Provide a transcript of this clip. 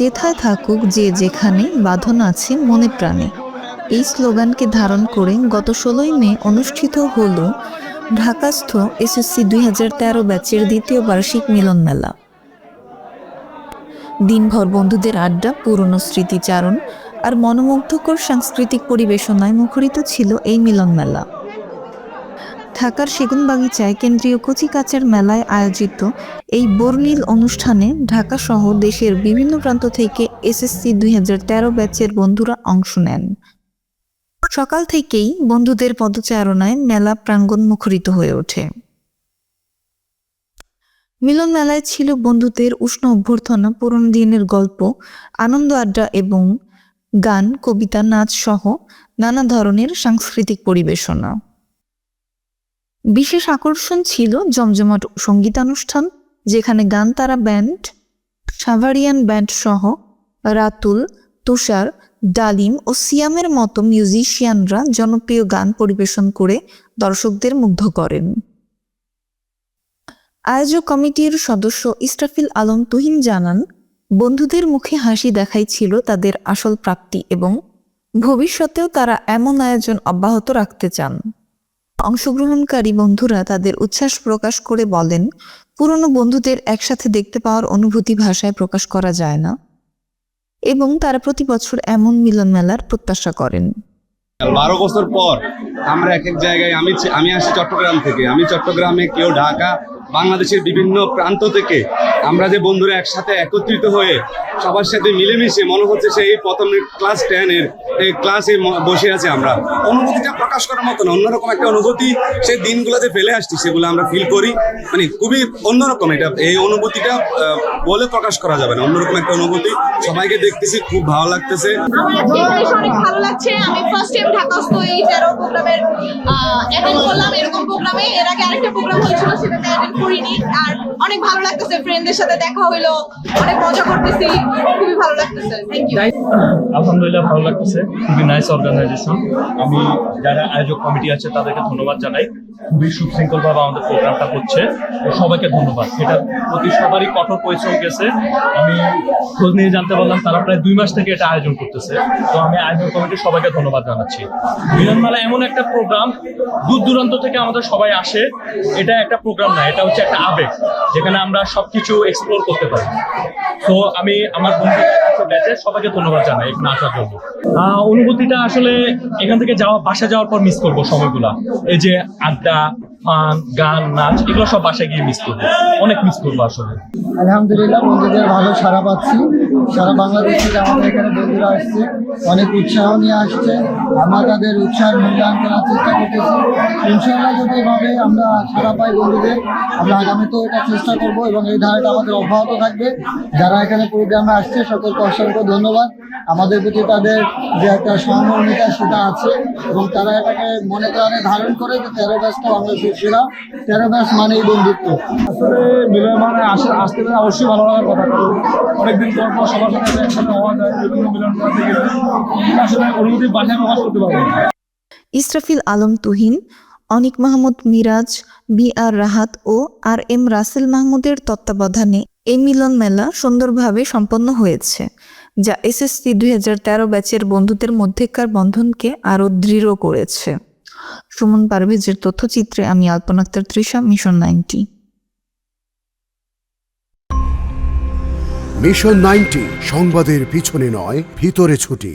যেথায় থাকুক, যে যেখানে বাঁধন আছে মনে প্রাণে। এই স্লোগানকে ধারণ করে গত ষোলোই মে অনুষ্ঠিত হল ঢাকাস্থ এসএসসি দুই হাজার তেরো ব্যাচের দ্বিতীয় বার্ষিক মিলন মেলা। দিনভর বন্ধুদের আড্ডা, পুরনো স্মৃতিচারণ আর মনোমুগ্ধকর সাংস্কৃতিক পরিবেশনায় মুখরিত ছিল এই মিলন মেলা। ঢাকার সেগুনবাগিচায় কেন্দ্রীয় কচিকাচার মেলায় আয়োজিত এই বর্ণিল অনুষ্ঠানে ঢাকা সহ দেশের বিভিন্ন প্রান্ত থেকে এসএসসি দুই তেরো ব্যাচের বন্ধুরা অংশ নেন। সকাল থেকেই বন্ধুদের পদচারণায় মেলা প্রাঙ্গণ মুখরিত হয়ে ওঠে। মিলন মেলায় ছিল বন্ধুদের উষ্ণ অভ্যর্থনা, পুরনো দিনের গল্প, আনন্দ আড্ডা এবং গান, কবিতা, নাচ সহ নানা ধরনের সাংস্কৃতিক পরিবেশনা। বিশেষ আকর্ষণ ছিল জমজমাট সঙ্গীতানুষ্ঠান, যেখানে গান তারা ব্যান্ড, সাভারিয়ান ব্যান্ড সহ রাতুল, তুষার, ডালিম ও সিয়ামের মতো মিউজিশিয়ানরা জনপ্রিয় গান পরিবেশন করে দর্শকদের মুগ্ধ করেন। আয়োজক কমিটির সদস্য ইস্টাফিল আলম তুহিন জানান, বন্ধুদের মুখে হাসি দেখাই ছিল তাদের আসল প্রাপ্তি এবং ভবিষ্যতেও তারা এমন আয়োজন অব্যাহত রাখতে চান। অংশগ্রহণকারী বন্ধুরা তাদের উচ্ছ্বাস প্রকাশ করে বলেন, পুরনো বন্ধুদের একসাথে দেখতে পাওয়ার অনুভূতি ভাষায় প্রকাশ করা যায় না। এবং তারা প্রতি বছর এমন মিলন মেলার প্রত্যাশা করেন। বারো বছর পর আমরা এক এক জায়গায়, আমি আমি আসি চট্টগ্রাম থেকে। আমি চট্টগ্রামে কেউ ঢাকা বাংলাদেশের বিভিন্ন প্রান্ত থেকে আমরা যে বন্ধুরা একসাথে একত্রিত হয়ে সবার সাথে মিলেমিশে মনে হচ্ছে সেই প্রথম ক্লাস টেনের এই ক্লাসে বসে আছে আমরা। অনুভূতিটা প্রকাশ করার মতো না, অন্যরকম একটা অনুভূতি সেই দিনগুলোতে ফেলে আসছি, সেগুলো আমরা ফিল করি। মানে খুবই অন্যরকম এটা, এই অনুভূতিটা বলে প্রকাশ করা যাবে না, অন্যরকম একটা অনুভূতি সবাইকে দেখতেছি, খুব ভালো লাগতেছে। আমার অনেক ভালো লাগছে। আমি ফার্স্ট টাইম ঢাকাস্থ এই তেরো প্রোগ্রামের অ্যাটেন্ড করলাম। প্রোগ্রামে, এর আগে আরেকটা প্রোগ্রাম হয়েছিল সেটাতে অ্যাটেন্ড করিনি। আর অনেক ভালো লাগতেছে ফ্রেন্ডদের সাথে দেখা হইল, অনেক মজা করতেছি, খুবই ভালো লাগতেছে। থ্যাংক ইউ আলহামদুলিল্লাহ, ভালো লাগতেছে। খুবই নাইস অর্গানাইজেশন আমি যারা আয়োজক কমিটি আছে, তাদেরকে ধন্যবাদ জানাই। খুবই সুশৃঙ্খল ভাবে আমাদের প্রোগ্রামটা হচ্ছে। সবাইকে ধন্যবাদ। এটা প্রতি সবারই কঠোর পরিশ্রম গেছে। আমি খোঁজ নিয়ে জানতে পারলাম, তারা প্রায় দুই মাস থেকে এটা আয়োজন করতেছে। তো আমি আয়োজক কমিটির সবাইকে ধন্যবাদ জানাচ্ছি। মিলনমেলা এমন একটা প্রোগ্রাম, দূর দূরান্ত থেকে আমাদের সবাই আসে। এটা একটা প্রোগ্রাম না, এটা হচ্ছে একটা আবেগ, যেখানে আমরা সবকিছু এক্সপ্লোর করতে পারি। তো আমি আমার বন্ধু ব্যাচে সবাইকে ধন্যবাদ জানাই এখানে আসার জন্য। অনুভূতিটা আসলে এখান থেকে যাওয়া, বাসা যাওয়ার পর মিস করব সময়গুলা। এই যে আড্ডা ফান গান, নাচ, এগুলো সব বাসায় গিয়ে মিস করব অনেক মিস করব আসলে। আলহামদুলিল্লাহ, বন্ধুদের ভালো সারা পাচ্ছি। সারা বাংলাদেশ আমাদের এখানে বন্ধুরা আসছে, অনেক উৎসাহ নিয়ে আসছে। আমরা তাদের উৎসাহের মূল্যায়ন করার চেষ্টা করতেছি। ইনশাল্লাহ যদি এভাবে আমরা সারা পাই বন্ধুদের, আমরা আগামীতেও এটা চেষ্টা করব এবং এই ধারাটা আমাদের অব্যাহত থাকবে। যারা এখানে প্রোগ্রামে আসছে, সকলকে অসংখ্য ধন্যবাদ। আমাদের প্রতি তাদের যে একটা সহমর্মিতা সেটা আছে এবং তারা এটাকে মনে প্রাণে ধারণ করে যে তেরো ব্যাসটা বাংলাদেশের সেরা তেরো ব্যাস মানেই বন্ধুত্ব। আসলে মিলন মানে আসে আসতে পেরে অবশ্যই ভালো লাগার কথা। অনেকদিন পর পর সবার সাথে একসাথে হওয়া যায় বিভিন্ন মিলন করতে গেলে। আসলে অনুভূতি বাসায় প্রকাশ করতে পারব। ইসরাফিল আলম তুহিন অনিক মাহমুদ মিরাজ বি আর রাহাত ও আর এম রাসেল মাহমুদের তত্ত্বাবধানে এই মিলন মেলা সুন্দরভাবে সম্পন্ন হয়েছে। যা এসএসসি দুই হাজার তেরো ব্যাচের বন্ধুদের মধ্যেকার বন্ধনকে আরও দৃঢ় করেছে। সুমন পারভেজের তথ্যচিত্রে আমি Alpana Akter, Trisha, mission ninety. Mission ninety, সংবাদের পিছনে নয়, ভিতরে ছুটি।